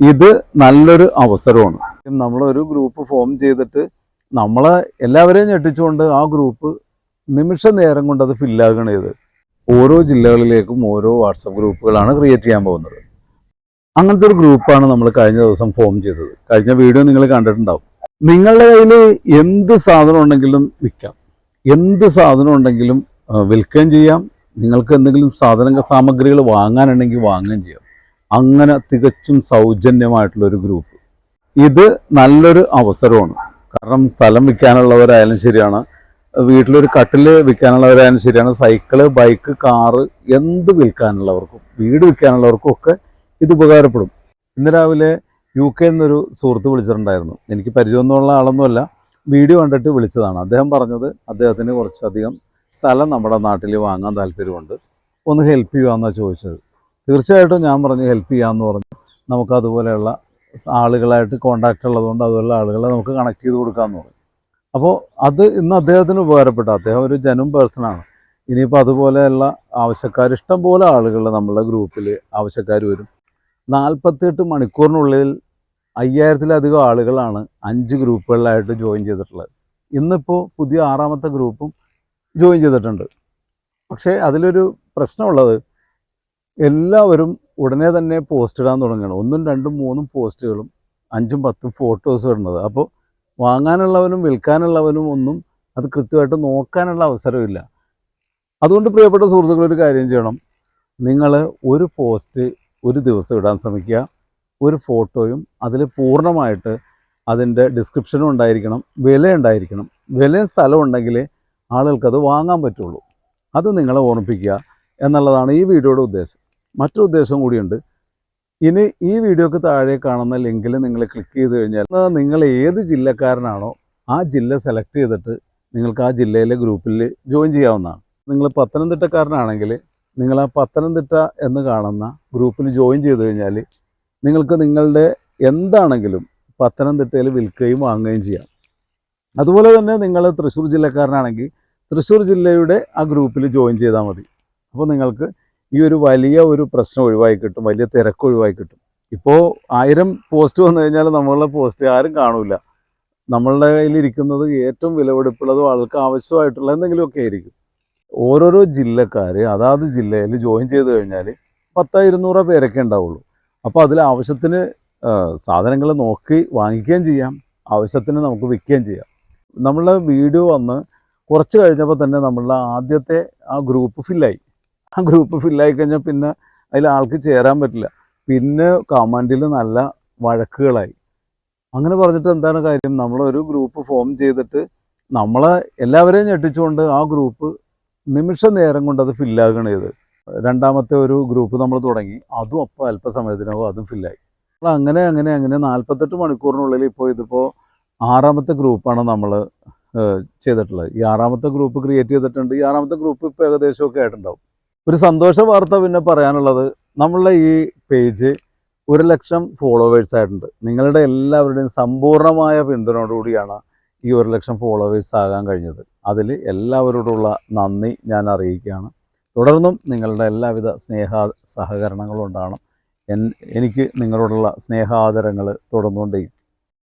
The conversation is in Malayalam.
ഇത് നല്ലൊരു അവസരമാണ്. നമ്മളൊരു ഗ്രൂപ്പ് ഫോം ചെയ്തിട്ട് നമ്മളെ എല്ലാവരെയും ഞെട്ടിച്ചുകൊണ്ട് ആ ഗ്രൂപ്പ് നിമിഷ നേരം കൊണ്ട് അത് ഫില്ലാകണം ചെയ്ത് ഓരോ ജില്ലകളിലേക്കും ഓരോ വാട്സപ്പ് ഗ്രൂപ്പുകളാണ് ക്രിയേറ്റ് ചെയ്യാൻ പോകുന്നത്. അങ്ങനത്തെ ഒരു ഗ്രൂപ്പാണ് നമ്മൾ കഴിഞ്ഞ ദിവസം ഫോം ചെയ്തത്. കഴിഞ്ഞ വീഡിയോ നിങ്ങൾ കണ്ടിട്ടുണ്ടാവും. നിങ്ങളുടെ കയ്യിൽ എന്ത് സാധനം ഉണ്ടെങ്കിലും വിൽക്കാം. എന്ത് സാധനം ഉണ്ടെങ്കിലും വിൽക്കുകയും ചെയ്യാം. നിങ്ങൾക്ക് എന്തെങ്കിലും സാധന സാമഗ്രികൾ വാങ്ങാനുണ്ടെങ്കിൽ വാങ്ങുകയും ചെയ്യാം. അങ്ങനെ തികച്ചും സൗജന്യമായിട്ടുള്ള ഒരു ഗ്രൂപ്പ്. ഇത് നല്ലൊരു അവസരമാണ്. കാരണം സ്ഥലം വിൽക്കാനുള്ളവരായാലും ശരിയാണ് വീട്ടിലൊരു കട്ടിൽ വിൽക്കാനുള്ളവരായാലും ശരിയാണ് സൈക്കിൾ ബൈക്ക് കാറ് എന്ത് വിൽക്കാനുള്ളവർക്കും വീട് വിൽക്കാനുള്ളവർക്കും ഒക്കെ ഇത് ഉപകാരപ്പെടും. ഇന്ന് രാവിലെ യു കെ എന്നൊരു സുഹൃത്ത് വിളിച്ചിട്ടുണ്ടായിരുന്നു. എനിക്ക് പരിചയമൊന്നുമുള്ള ആളൊന്നുമല്ല. വീഡിയോ കണ്ടിട്ട് വിളിച്ചതാണ്. അദ്ദേഹം പറഞ്ഞത് അദ്ദേഹത്തിന് കുറച്ചധികം സ്ഥലം നമ്മുടെ നാട്ടിൽ വാങ്ങാൻ താല്പര്യമുണ്ട്. ഒന്ന് ഹെൽപ്പ് ചെയ്യുകയെന്നാണ് ചോദിച്ചത്. തീർച്ചയായിട്ടും ഞാൻ പറഞ്ഞു ഹെൽപ്പ് ചെയ്യാമെന്ന് പറഞ്ഞു. നമുക്ക് അതുപോലെയുള്ള ആളുകളായിട്ട് കോണ്ടാക്റ്റ് ഉള്ളതുകൊണ്ട് അതുപോലുള്ള ആളുകളെ നമുക്ക് കണക്ട് ചെയ്ത് കൊടുക്കാമെന്ന് പറഞ്ഞു. അപ്പോൾ അത് ഇന്ന് അദ്ദേഹത്തിന് ഉപകാരപ്പെട്ട. അദ്ദേഹം ഒരു ജനും പേഴ്സണാണ് ഇനിയിപ്പോൾ അതുപോലെയുള്ള ആവശ്യക്കാർ ഇഷ്ടം പോലെ ആളുകൾ നമ്മളുടെ ഗ്രൂപ്പിൽ ആവശ്യക്കാർ വരും. നാൽപ്പത്തെട്ട് മണിക്കൂറിനുള്ളിൽ അയ്യായിരത്തിലധികം ആളുകളാണ് അഞ്ച് ഗ്രൂപ്പുകളിലായിട്ട് ജോയിൻ ചെയ്തിട്ടുള്ളത്. ഇന്നിപ്പോൾ പുതിയ ആറാമത്തെ ഗ്രൂപ്പും ജോയിൻ ചെയ്തിട്ടുണ്ട്. പക്ഷേ അതിലൊരു പ്രശ്നമുള്ളത് എല്ലാവരും ഉടനെ തന്നെ പോസ്റ്റ് ഇടാൻ തുടങ്ങണം ഒന്നും രണ്ടും മൂന്നും പോസ്റ്റുകളും അഞ്ചും പത്തും ഫോട്ടോസും ഇടുന്നത്. അപ്പോൾ വാങ്ങാനുള്ളവനും വിൽക്കാനുള്ളവനും ഒന്നും അത് കൃത്യമായിട്ട് നോക്കാനുള്ള അവസരമില്ല അതുകൊണ്ട് പ്രിയപ്പെട്ട സുഹൃത്തുക്കൾ ഒരു കാര്യം ചെയ്യണം. നിങ്ങൾ ഒരു പോസ്റ്റ് ഒരു ദിവസം ഇടാൻ ശ്രമിക്കുക. ഒരു ഫോട്ടോയും അതിൽ പൂർണമായിട്ട് അതിന്റെ ഡിസ്ക്രിപ്ഷനും ഉണ്ടായിരിക്കണം. വില ഉണ്ടായിരിക്കണം. വിലയും സ്ഥലം ഉണ്ടെങ്കിലേ ആളുകൾക്കത് വാങ്ങാൻ പറ്റുള്ളൂ. അത് നിങ്ങളെ ഓർമ്മിപ്പിക്കുക എന്നുള്ളതാണ് ഈ വീഡിയോയുടെ ഉദ്ദേശം. മറ്റൊരു ഉദ്ദേശം കൂടിയുണ്ട്. ഇനി ഈ വീഡിയോക്ക് താഴെ കാണുന്ന ലിങ്കിൽ നിങ്ങൾ ക്ലിക്ക് ചെയ്ത് കഴിഞ്ഞാൽ നിങ്ങൾ ഏത് ജില്ലക്കാരനാണോ ആ ജില്ല സെലക്ട് ചെയ്തിട്ട് നിങ്ങൾക്ക് ആ ജില്ലയിലെ ഗ്രൂപ്പിൽ ജോയിൻ ചെയ്യാവുന്നതാണ്. നിങ്ങൾ പത്തനംതിട്ടക്കാരനാണെങ്കിൽ നിങ്ങൾ ആ പത്തനംതിട്ട എന്ന് കാണുന്ന ഗ്രൂപ്പിൽ ജോയിൻ ചെയ്ത് കഴിഞ്ഞാൽ നിങ്ങൾക്ക് നിങ്ങളുടെ എന്താണെങ്കിലും പത്തനംതിട്ടയിൽ വിൽക്കുകയും വാങ്ങുകയും ചെയ്യാം. അതുപോലെ തന്നെ നിങ്ങൾ തൃശ്ശൂർ ജില്ലക്കാരനാണെങ്കിൽ തൃശ്ശൂർ ജില്ലയുടെ ആ ഗ്രൂപ്പിൽ ജോയിൻ ചെയ്താൽ മതി. അപ്പോൾ നിങ്ങൾക്ക് ഈ ഒരു വലിയ ഒരു പ്രശ്നം ഒഴിവായി കിട്ടും വലിയ തിരക്ക് ഒഴിവായി കിട്ടും. ഇപ്പോൾ ആയിരം പോസ്റ്റ് വന്നു കഴിഞ്ഞാൽ നമ്മളുടെ പോസ്റ്റ് ആരും കാണൂല. നമ്മളുടെ കയ്യിലിരിക്കുന്നത് ഏറ്റവും വിലപിടിപ്പുള്ളതും ആൾക്ക് ആവശ്യമായിട്ടുള്ള എന്തെങ്കിലുമൊക്കെ ആയിരിക്കും. ഓരോരോ ജില്ലക്കാർ അതാത് ജില്ലയിൽ ജോയിൻ ചെയ്ത് കഴിഞ്ഞാൽ പത്തോ ഇരുന്നൂറോ പേരൊക്കെ ഉണ്ടാവുള്ളൂ. അപ്പോൾ അതിൽ ആവശ്യത്തിന് സാധനങ്ങൾ നോക്കി വാങ്ങിക്കുകയും ചെയ്യാം. ആവശ്യത്തിന് നമുക്ക് വിൽക്കുകയും ചെയ്യാം. നമ്മളുടെ വീഡിയോ വന്ന് കുറച്ച് കഴിഞ്ഞപ്പോൾ തന്നെ നമ്മളുടെ ആദ്യത്തെ ആ ഗ്രൂപ്പ് ഫില്ലായി. ആ ഗ്രൂപ്പ് ഫില്ലായി കഴിഞ്ഞാൽ പിന്നെ അതിൽ ആൾക്ക് ചേരാൻ പറ്റില്ല. പിന്നെ കമാൻഡിൽ നല്ല വഴക്കുകളായി. അങ്ങനെ പറഞ്ഞിട്ട് എന്താണ് കാര്യം? നമ്മളൊരു ഗ്രൂപ്പ് ഫോം ചെയ്തിട്ട് നമ്മളെ എല്ലാവരെയും ഞെട്ടിച്ചുകൊണ്ട് ആ ഗ്രൂപ്പ് നിമിഷ നേരം കൊണ്ട് അത് ഫില്ലാകണം ചെയ്ത്. രണ്ടാമത്തെ ഒരു ഗ്രൂപ്പ് നമ്മൾ തുടങ്ങി. അതും അപ്പോൾ അല്പസമയത്തിനകം അതും ഫില്ലായി അങ്ങനെ അങ്ങനെ അങ്ങനെ നാൽപ്പത്തെട്ട് മണിക്കൂറിനുള്ളിൽ ഇപ്പോൾ ഇതിപ്പോൾ ആറാമത്തെ ഗ്രൂപ്പാണ് നമ്മൾ ചെയ്തിട്ടുള്ളത്. ഈ ആറാമത്തെ ഗ്രൂപ്പ് ക്രിയേറ്റ് ചെയ്തിട്ടുണ്ട്. ഈ ആറാമത്തെ ഗ്രൂപ്പ് ഇപ്പോൾ ഏകദേശമൊക്കെ ആയിട്ടുണ്ടാവും. ഒരു സന്തോഷ വാർത്ത പിന്നെ പറയാനുള്ളത് നമ്മളുടെ ഈ പേജ് ഒരു ലക്ഷം ഫോളോവേഴ്സ് ആയിട്ടുണ്ട്. നിങ്ങളുടെ എല്ലാവരുടെയും സമ്പൂർണമായ പിന്തുണയോടുകൂടിയാണ് ഈ ഒരു ലക്ഷം ഫോളോവേഴ്സ് ആകാൻ കഴിഞ്ഞത്. അതിൽ എല്ലാവരോടുള്ള നന്ദി ഞാൻ അറിയിക്കുകയാണ്. തുടർന്നും നിങ്ങളുടെ എല്ലാവിധ സ്നേഹ സഹകരണങ്ങളും ഉണ്ടാകണം എനിക്ക് നിങ്ങളോടുള്ള സ്നേഹാദരങ്ങൾ തുടർന്നുകൊണ്ടേയിരിക്കും.